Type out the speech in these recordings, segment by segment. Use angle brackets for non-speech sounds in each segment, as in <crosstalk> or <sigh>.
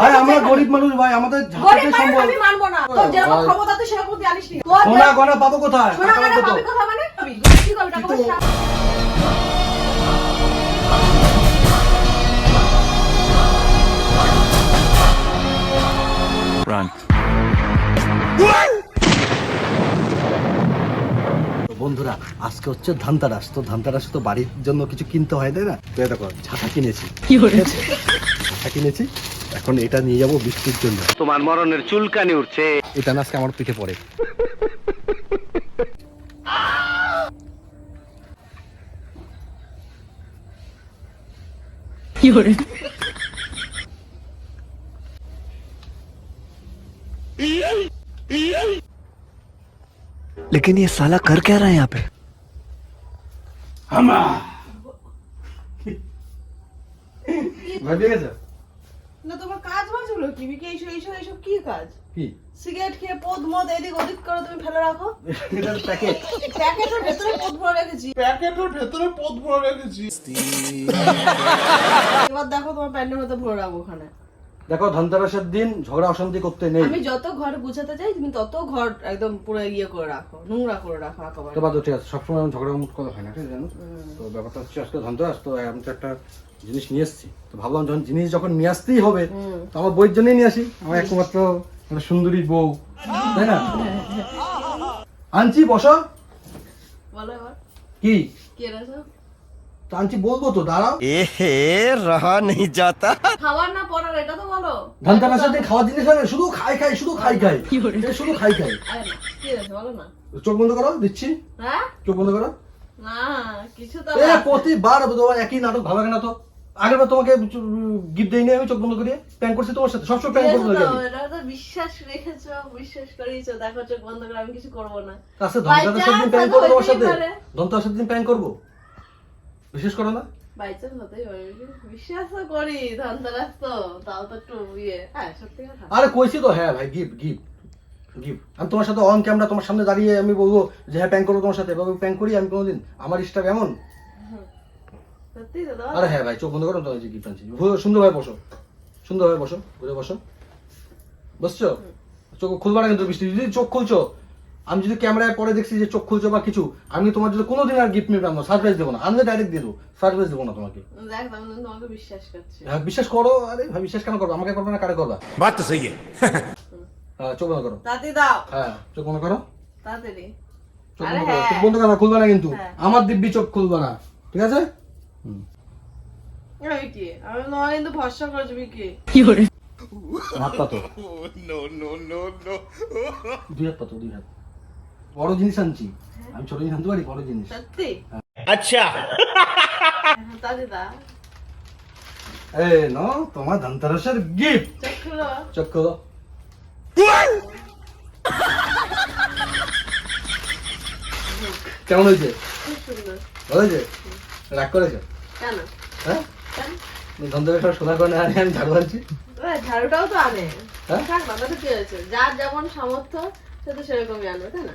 ভাই আমরা গরিব মানুষ ভাই আমাদের গরিব মানুষ আমি মানবো না। তোর যেরকম ক্ষমতা তুই সেরকম জানিস নি। সোনা গয়না পাবো কোথায়? সোনা গয়না পাবি কোথায় মানে? কি করবি টাকা পয়সা? Run. বন্ধুরা আজকে হচ্ছে ধানতারাস। তো ধানতারাস তো বাড়ির জন্য কিছু কিনতে হয় তাই না? তো দেখো ঝাঁটা কিনেছি। কি আছে? ঝাঁটা কিনেছি এখন এটা নিয়ে যাবো বৃষ্টির জন্য তোমার মরণের চুলকানি উঠছে এটা না আজকে আমার পিঠে পড়ে लेकिन ये साला कर क्या रहा है यहाँ पे ভয় পেয়ে গেছো না তোমার কাজ বাজ হলো কি? বিকে এইসব এইসব এইসব কি কাজ? কি? সিগারেট খেয়ে পদ মদ এদিক ওদিক করে তুমি ফেলে রাখো। এটা প্যাকেট প্যাকেটের ভেতরে পদ ভরে রেখেছি। প্যাকেটের ভেতরে পথ ভরে রেখেছি। এবার দেখো তোমার প্যান্টের মধ্যে ভরে রাখব ওখানে। দেখো ধনতেরাসের দিন ঝগড়া অশান্তি করতে নেই। আমি যত ঘর গুছাতে চাই তুমি তত ঘর একদম পুরো ইয়ে করে রাখো নোংরা করে রাখো একেবারে। তো বাদ ঠিক আছে সবসময় আমি ঝগড়া মুখ কথা হয় না ঠিক আছে জানো? তো ব্যাপারটা হচ্ছে আজকে ধনতেরাস তো আমি তো একটা জিনিস নিয়ে এসেছি। তো ভাবলাম যখন জিনিস যখন নিয়ে আসতেই হবে তো আমার বইয়ের জন্যই নিয়ে আসি। আমার একমাত্র একটা সুন্দরী বউ তাই না? আনছি বসো। বলো এবার। কি? কি তো আনছি বলব তো দাঁড়াও। এ হে রহা নেই যাতা। খাওয়ার না পড়ার এটা তো বলো। জিনিস শুধু খাই খাই শুধু খাই খাই। শুধু খাই খাই। কি বলো না? চোখ বন্ধ করো দিচ্ছি। হ্যাঁ? চোখ বন্ধ করো। না কিছু তো এ প্রতিবার তোমার একই নাটক ভালো লাগে না তো। আগের বার তোমাকে গিফট দেয়নি আমি চোখ বন্ধ করিয়ে। প্যান করছি তোমার সাথে সবসময় প্যান করতে বিশ্বাস রেখেছো বিশ্বাস করেইছো দেখো চোখ বন্ধ করে আমি কিছু করব না। আচ্ছা ধনতেরাসের দিন প্যান করব তোমার সাথে। ধনতেরাসের দিন প্যান করব? বিশেষ করো না? বাইচান্স হতেই পারে বিশ্বাস তো করি ধনতেরাস তো তাও তো একটু ইয়ে। হ্যাঁ সত্যি কথা। আরে কইছি তো হ্যাঁ ভাই গিফট গিফট গিফট আমি তোমার সাথে অন ক্যামেরা তোমার সামনে দাঁড়িয়ে আমি বলব যে হ্যাঁ করব তোমার সাথে। এভাবে করি আমি কোনোদিন আমার এমন আরে হ্যাঁ ভাই চোখ বন্ধ করো তোমার গিফট আনছি। ভু- সুন্দরভাবে বসো। সুন্দরভাবে বসো ঘুরে বসো। বসছো চোখ খুলবা না কিন্তু বৃষ্টি। যদি চোখ খুলছো আমি যদি ক্যামেরায় পরে দেখছি যে চোখ খুলছে বা কিছু আমি তোমার যদি কোনোদিন আর গিফট নিলাম না? সারপ্রাইজ দেবো না। আমি ডাইরেক্ট দিয়ে দেবো। সারপ্রাইজ দেবো না তোমাকে। হ্যাঁ, বিশ্বাস করো। আরে বিশ্বাস কেন করব? আমাকে করবে না কারে করবা? বাদ তো সেই চোখ বন্ধ করো। তাতে দাও। হ্যাঁ চোখ বন্ধ করো। চোখ বন্ধ করো। চোখ বন্ধ করো না কিন্তু। আমার দিব্যি চোখ খুলবে না। ঠিক আছে? কিন্তু কি হাত পাতো দুই হাত পাতো দুই হাত। বড় জিনিস আনছি। আমি ছোট জিনিস আনতে পারি বড় জিনিস। আচ্ছা। এ নো তোমার ধনতেরাসের গিফট কেমন হয়েছে? ভালো হয়েছে? রাগ করেছ? কেন? হ্যাঁ? ধনতেরাসের সোনা করে আনি আমি ঝাড়ু আনছি। ঝাড়ুটাও তো আনে। হ্যাঁ? থাক কি হয়েছে। যার যেমন সামর্থ্য সে তো সেরকমই আনবে তাই না?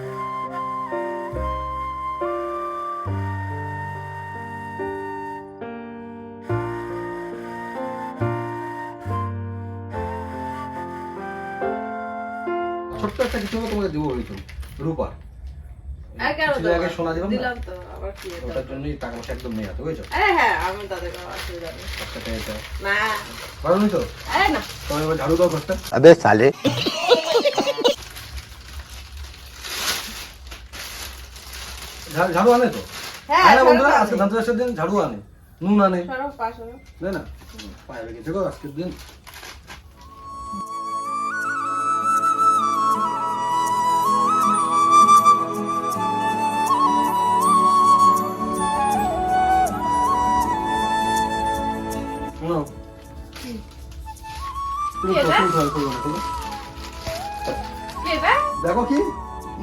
কিছু তোমাকে ওই তো? রূপার। ঝাড়ু আনে তো? বন্ধুরা আজকে ধনতেরাসের দিন ঝাড়ু আনে। নুন আনে না? পায়ে লেগেছে গো আজকের দিন।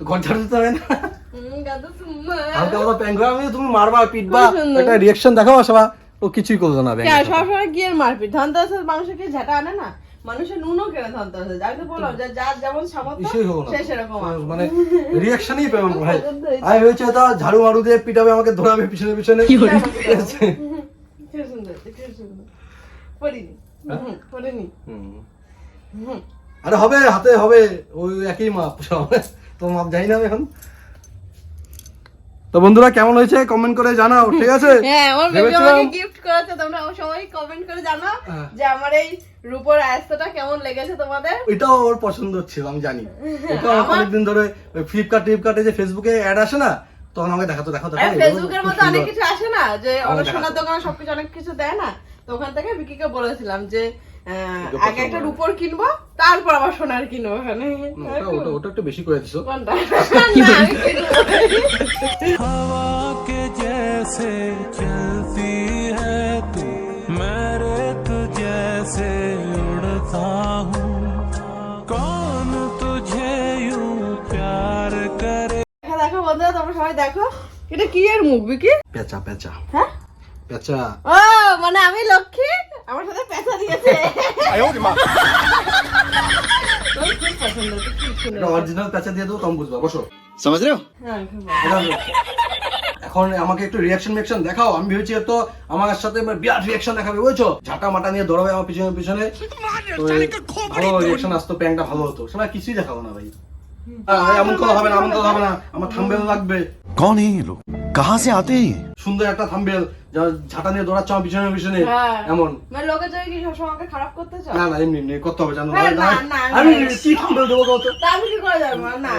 তো ঘর ঝাড়ু দিতে হবে না হুম, হালকা পাতলা আমি তুমি মারবা পিটবা। একটা রিয়াকশন দেখাও সবা ও কিছুই করল না ব্যাংক সবসময় কি মারপিট? ধনতেরাসের মানুষকে ঝাঁটা আনে না? মানুষের নুনও কেনে ধনতেরাসে আমি তো বললাম যে যার যেমন সামর্থ্য কিছুই হব না। সে সেরকম মানে রিয়াকশনই পেলাম ভাই। <laughs> আমি হয়েছে তো ঝাড়ু মারু দিয়ে পিটাবে আমাকে ধরাবে পিছনে পিছনে। <laughs> পড়িনি। পড়িনি। হুম। আরে হবে হাতে হবে। ওই একই মাপ সব। তো মাপ জানি না এখন। তো বন্ধুরা কেমন হয়েছে? কমেন্ট করে জানাও ঠিক আছে? <laughs> হ্যাঁ আমার বেবি আমাকে গিফট করেছে তোমরা সবাই কমেন্ট করে জানাও হ্যাঁ। যে আমার এই রূপোর আয়স্তটা কেমন লেগেছে তোমাদের। এটাও ওর পছন্দ ছিল আমি জানি। <laughs> এটাও অনেকদিন ধরে ফ্লিপকার্ট টিপকার্টে যে ফেসবুকে অ্যাড আসে না তখন আমাকে দেখাতো ফেসবুকের মধ্যে অনেক কিছু আসে না যে অনেক সোনার দোকানে সবকিছু অনেক কিছু দেয় না। তো ওখান থেকে বিকিকে বলেছিলাম যে আগে পছন্দ একটা হয়। রূপোর কিনবো তারপর আবার সোনার কিনবো ওখানে হুম, ওটা ওটা ওটা একটু বেশি করে দিছো <laughs> কোনটা না, আমি কিনবো। के जैसे चलती है तू मैं रेत जैसे उड़ता हूँ कौन तुझे यूं प्यार करे দেখো দেখো বন্ধুরা তোমরা সবাই দেখো এটা কি এর মুখ বিকি পেঁচা পেঁচা হ্যাঁ পেঁচা ও মানে আমি লক্ষ্মী আমার <laughs> এখন আমাকে একটু রিয়াকশন রিয়াকশন দেখাও। আমি ভেবেছি তো আমার সাথে বিরাট রিয়াকশন দেখাবে বুঝছ? ঝাঁটা মাটা নিয়ে দৌড়াবে আমার পিছনে পিছনে। ভালো রিয়াকশন আসতো প্যাংটা ভালো হতো। কিছুই দেখাবো না ভাই। এমন কথা হবে না এমন কথা হবে না। আমার থাম্বেল লাগবে। কোন এই লোক কাহা সে আতে? সুন্দর একটা থাম্বেল ঝাঁটা নিয়ে দৌড়াচ্ছে আমার পিছনে পিছনে। হ্যাঁ। এমন। মানে লোকের জন্য কি সবসময় আমাকে খারাপ করতে চাও না না এমনি এমনি করতে হবে জানো। আমি কি দেবো কত আমি কি করে যাব না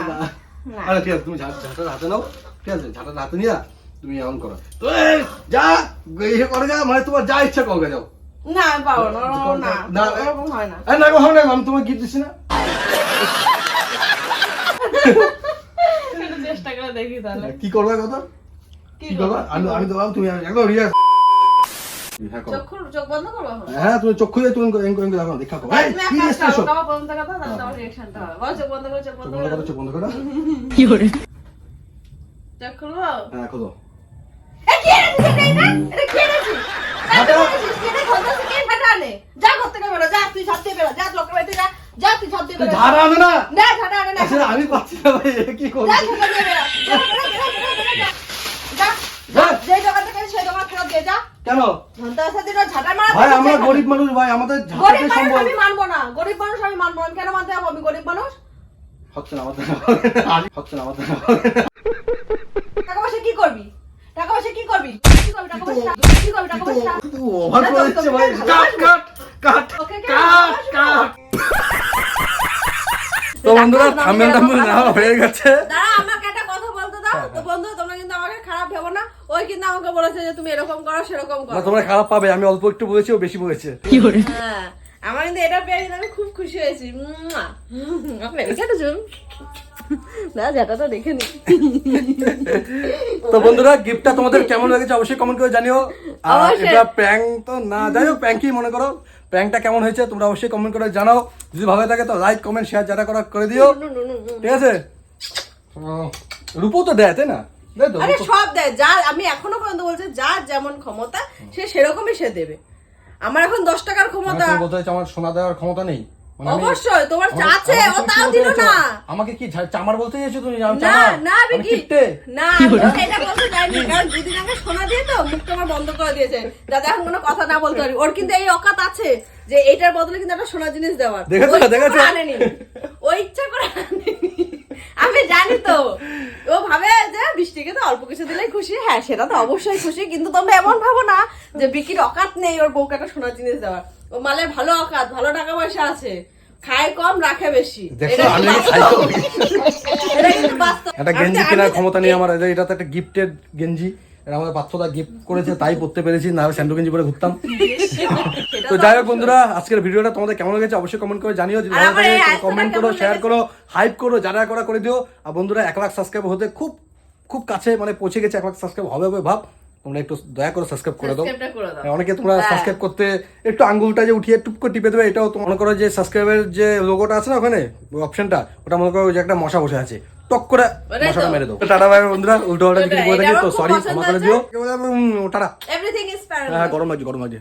আরে ঠিক আছে তুমি ঝাঁটা হাতে নাও। ঠিক আছে ঝাঁটাটা হাতে নিয়ে তুমি এমন করো। তো যা ইয়ে করে যা মানে তোমার যা ইচ্ছা করবে যাও। না আমি পারব না না না, ওরকম হয় না। না গো, না আমি তোমাকে গিফট দিচ্ছি না। কি করবে কত কি তো তুমি একদম হ্যাঁ? হ্যাঁ তুমি তুমি দেখো করো। কি চোখ বন্ধ করো, করো। <laughs> হ্যাঁ খোলো। আমি পাচ্ছি না ভাই কি করব ছাদে দিয়ে বেরো। যা, বেরো, বেরো, বেরো, বেরো, যা। যা, যা। যে দোকান থেকে সেই দোকান ফেরত দিয়ে যা। কেন ভাই আমরা গরিব মানুষ ভাই আমাদের গরিব মানুষ আমি মানবো না গরিব মানুষ আমি মানবো না কেন মানতে যাব আমি গরিব মানুষ হচ্ছে না আমাদের হচ্ছে না আমাদের টাকা পয়সা কি করবি টাকা পয়সা কি করবি কি করবি টাকা পয়সা কি করবি টাকা পয়সা ওভার করে দিচ্ছে ভাই কাট কাট কাট কাট কাট তো বন্ধুরা থাম্বেল টাম্বেল হয়ে গেছে দাঁড়া আমাকে একটা কথা বলতে দাও তো বন্ধু তোমরা কিন্তু আমাকে খারাপ ভেবো না। ওই কিন্তু আমাকে বলেছে যে তুমি এরকম করো সেরকম করো। তোমরা খারাপ পাবে। আমি অল্প একটু বলেছি ও বেশি বলেছে। কি হ্যাঁ আমার কিন্তু এটা পেয়ে আমি খুব খুশি হয়েছি। না দেখে নি। তো বন্ধুরা গিফটটা তোমাদের কেমন লেগেছে অবশ্যই কমেন্ট করে জানিও। আর। এটা তো না যাই হোক প্র্যাঙ্কই মনে করো? কেমন হয়েছে তোমরা অবশ্যই কমেন্ট করে জানাও। যদি ভালো লাগে তো লাইক কমেন্ট শেয়ার যারা করা করে দিও। ঠিক আছে? রূপো তো দেয় তাই না? আরে সব দেয় যা আমি এখনও পর্যন্ত বলছি যার যেমন ক্ষমতা সে সেরকমই সে দেবে। আমার এখন দশ টাকার মানে ক্ষমতা। আমার সোনা দেওয়ার ক্ষমতা নেই? মানে অবশ্যই তোমার আমাকে ও তাও দিল না। আমাকে কি চামার বলতে চাইছো তুমি? না না আমি কিপ্টে? না এটা বলতে যাইনি কারণ দুদিন আগে সোনা দিয়ে তো মুখটা আমার বন্ধ করে দিয়েছে। যাতে এখন কোনো কথা না বলতে পারি। ওর কিন্তু এই অকাত আছে যে এটার বদলে কিন্তু একটা সোনা জিনিস দেওয়ার। দেখেছ, দেখেছ? করে ও ইচ্ছা করে আনেনি। আমি জানি তো। ও ভাবে যে বৃষ্টিকে তো অল্প কিছু দিলেই খুশি। হ্যাঁ সেটা তো অবশ্যই খুশি কিন্তু তোমরা এমন ভাবো না যে বিকির অকাত নেই ওর বউকে একটা সোনার জিনিস দেওয়ার। ও মালে ভালো অকাত ভালো টাকা পয়সা আছে। খায় কম রাখে বেশি। দেখছ এটা আমি খাই তো এটা কিন্তু বাস্তব। একটা গেঞ্জি কেনার ক্ষমতা নেই আমার এটা তো একটা গিফটেড গেঞ্জি। এটা আমাদের পার্থদা গিফট করেছে তাই পড়তে পেরেছি না স্যান্ডো গেঞ্জি পরে ঘুরতাম। তো যাই হোক বন্ধুরা আজকের ভিডিওটা তোমাদের কেমন লেগেছে অবশ্যই কমেন্ট করে জানিও যদি ভালো লাগে কমেন্ট করো শেয়ার করো হাইপ করো যারা করা করে দিও। আর বন্ধুরা এক লাখ সাবস্ক্রাইব হতে খুব খুব কাছে মানে পৌঁছে গেছে এক লাখ সাবস্ক্রাইব হবে হবে ভাব। তোমরা একটু দয়া করে সাবস্ক্রাইব করে দাও। হ্যাঁ, অনেকে তোমরা হ্যাঁ। সাবস্ক্রাইব করতে একটু আঙ্গুলটা যে উঠিয়ে টুপ করে টিপে দেবে এটাও মনে করো যে সাবস্ক্রাইবের যে লোগোটা আছে না ওখানে অপশনটা ওটা মনে করো যে একটা মশা বসে আছে। টক করে মশাটা মেরে দাও। টাটা ভাই বন্ধুরা। উল্টো পাল্টা কিছু করে থাকি তো সরি ক্ষমা করে দিও। টাটা। এভরিথিং ইজ হ্যাঁ গরম লাগছে গরম লাগছে